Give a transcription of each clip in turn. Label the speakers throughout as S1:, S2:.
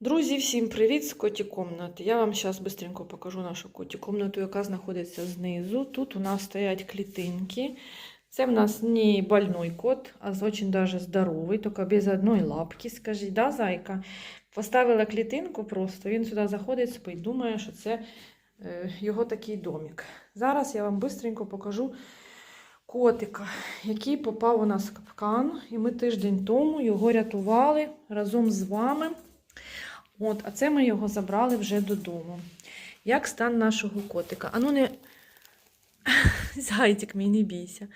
S1: Друзі, всім привіт з коті комнати. Я вам зараз швидко покажу нашу коті комнату, яка знаходиться знизу. Тут у нас стоять клітинки. Це в нас не больной кот, а дуже даже здоровий, тільки без одної лапки, скажіть, да, зайка? Поставила клітинку просто, він сюди заходить, спить, думає, що це е, його такий домик. Зараз я вам швидко покажу котика, який попав у нас в капкан, і ми тиждень тому його рятували разом з вами. От, а це ми його забрали вже додому. Як стан нашого котика? Ану не. Зайчик мій, не бійся.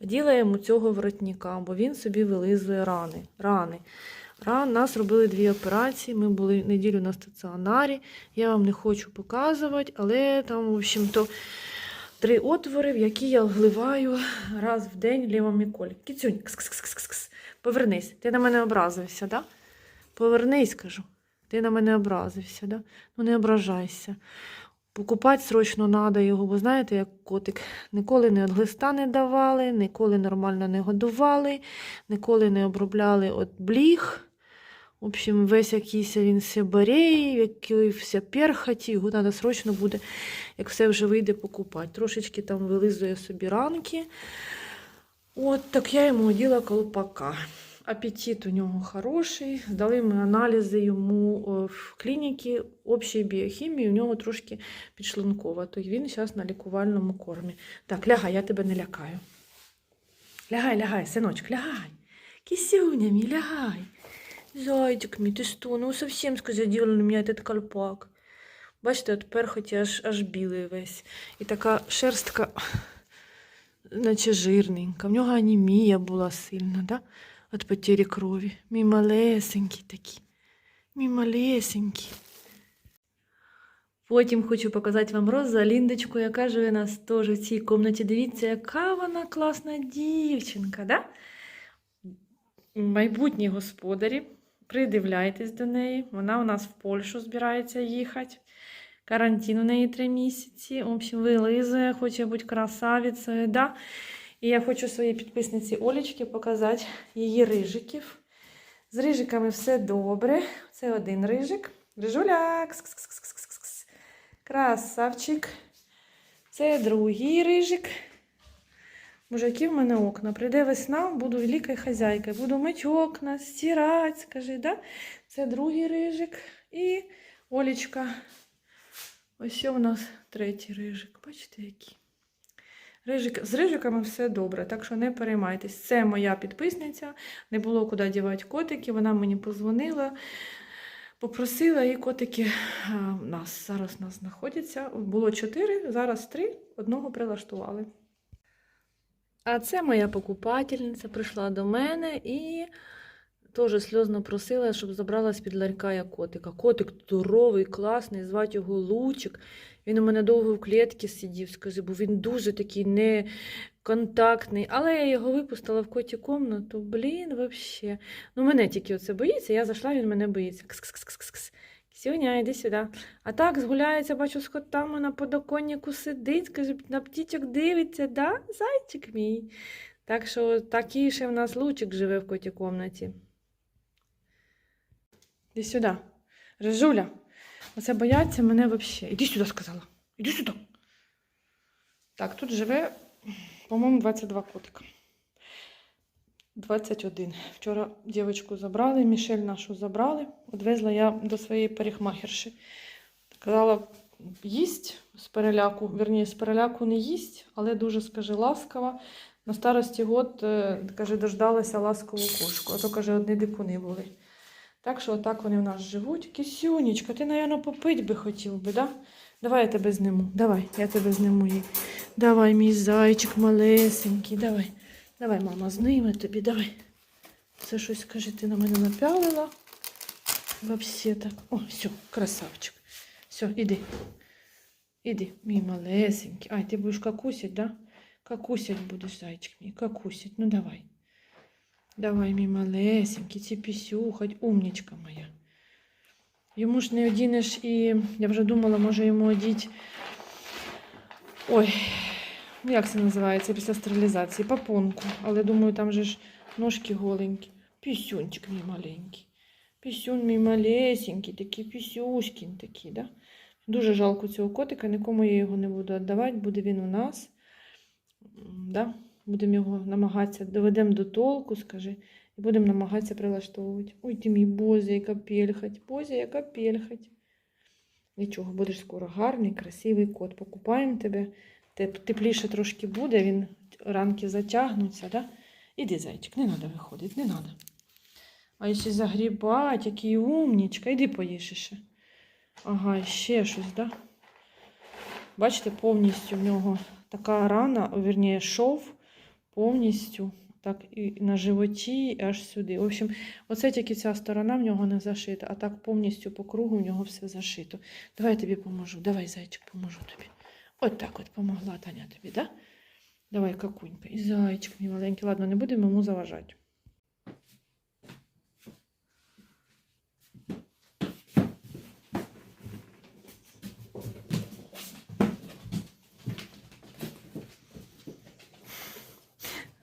S1: Діла йому цього воротника, бо він собі вилизує рани. рани. Ран, нас робили дві операції. Ми були неділю на стаціонарі. Я вам не хочу показувати, але там, в общем-то, три отвори, в які я вливаю раз в день лівоміколь. Кіцюнь, кс-кс-кс-кс-кс. Повернись. Ти на мене образився, так? Да? Повернись, кажу. Ти на мене образився, да? Ну не ображайся. Покупати срочно треба його, бо знаєте, як котик. Ніколи не глиста не давали, ніколи нормально не годували, ніколи не обробляли от бліг. В общем, весь якийсь він сибарей, який вся перхоті, його треба срочно буде, як все вже вийде, покупати. Трошечки там вилизує собі ранки. От так я йому оділа колпака. Апетит у нього хороший. Здали ми аналізи йому в клініці общої біохімії, у нього трошки підшлункова. То він зараз на лікувальному кормі. Так, лягай, я тебе не лякаю. Лягай, лягай, синочок, лягай. Кисюня мій, лягай. Зайчик мій, ти що? Ну совсем сказаділа на мене этот колпак. Бачите, от перхоті аж, аж білий весь. І така шерстка, наче жирненька. В нього анемія була сильна, да? Від потері крові. Мій малесенький такий. Мій малесенький. Потім хочу показати вам Розаліндочку, яка живе у нас теж в цій кімнаті. Дивіться, яка вона класна дівчинка, да? Майбутні господарі. Придивляйтесь до неї. Вона у нас в Польщу збирається їхати. Карантин у неї три місяці. В общем, вилизує, хоче бути красавицею. Да? І я хочу своїй підписниці Олічки показати її рижиків. З рижиками все добре. Це один рижик. Рижуля. Кс-кс-кс-кс-кс-кс. Красавчик. Це другий рижик. Які в мене окна. Прийде весна, буду великою хазяйкою. Буду мити окна, стирати, скажи, да? Це другий рижик. І Олічка. Ось у нас третій рижик. Бачите, який? Рижик, з рижиками все добре, так що не переймайтесь. Це моя підписниця, не було куди дівати котики. Вона мені позвонила, попросила, і котики у нас зараз нас знаходяться. Було чотири, зараз три, одного прилаштували. А це моя покупательниця прийшла до мене і теж сльозно просила, щоб забрала з-під ларька я котика. Котик здоровий, класний, звати його Лучик. Він у мене довго в клітці сидів, скажи, бо він дуже такий неконтактний. Але я його випустила в коті комнату. Блін, взагалі. Ну, мене тільки оце боїться. Я зайшла, він мене боїться. Кс-кс-кс-кс-кс. Ксюня, йди сюди. А так згуляється, бачу, з котами на подоконнику сидить, скаже, на птічок дивиться, да? Зайчик мій. Так що такий ще в нас лучик живе в коті комнаті. Іди сюди. Режуля. Оце бояться мене взагалі. Іди сюди, сказала. Іди сюди. Так, тут живе, по-моєму, 22 котика. 21. Вчора дівчинку забрали, Мішель нашу забрали. Одвезла я до своєї парикмахерші. Казала, їсть з переляку, вірніше, з переляку не їсть, але дуже, скажи, ласкава. На старості год, е, каже, дождалася ласкову кошку. А то, каже, одні дикуни були. Так що отак вони в нас живуть. Кисюнечка, ти, напевно, попить би хотів би, да? Давай я тебе зниму. Давай, я тебе зниму їй. Давай, мій зайчик малесенький, давай. Давай, мама, зніме тобі, давай. Це щось, каже, ти на мене напялила. Вообще так. О, все, красавчик. Все, іди. Іди, мій малесенький. Ай, ти будеш какусять, да? Какусять будеш, зайчик мій, какусять. Ну давай. Давай, мій малесенький, ці пісюхать, умнічка моя. Йому ж не одінеш і я вже думала, може йому одіть. Ой, як це називається після стерилізації? Папонку. Але думаю, там же ж ножки голенькі. Пісюнчик мій маленький. Пісюн мій малесенький, такий пісюшкін такий, да? Дуже жалко цього котика, нікому я його не буду віддавати, буде він у нас. Да? Будемо його намагатися, доведемо до толку, скажи, і будемо намагатися прилаштовувати. Ой, ти мій Бозя, яка пельхать, Бозя, яка пельхать. Нічого, будеш скоро гарний, красивий кот. Покупаємо тебе. Тепліше трошки буде, він ранки затягнуться, да? Іди, зайчик, не треба виходити, не треба. А якщо загрібать, який умнічка, іди поїж ще. Ага, ще щось, да? Бачите, повністю в нього така рана, вірніше, шов повністю так і на животі, і аж сюди. В общем, оце тільки ця сторона в нього не зашита, а так повністю по кругу в нього все зашито. Давай я тобі поможу. Давай, зайчик, поможу тобі. От так от помогла Таня тобі, да? Давай, какунька. І зайчик мій маленький. Ладно, не будемо йому заважати.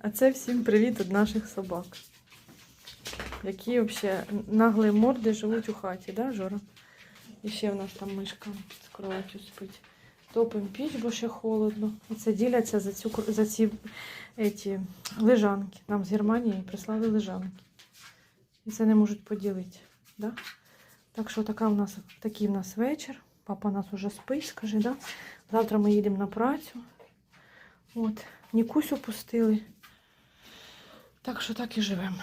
S1: А це всім привіт від наших собак. Які взагалі наглі морди живуть у хаті, да, Жора? І ще в нас там мишка з кроватю спить. Топимо піч, бо ще холодно. І це діляться за, цю, за ці еті, лежанки. Нам з Германії прислали лежанки. І це не можуть поділити. Да? Так що така в нас, такий в нас вечір. Папа нас уже спить, скажи, да? Завтра ми їдемо на працю. От. Нікусю пустили. Так що так і живемо.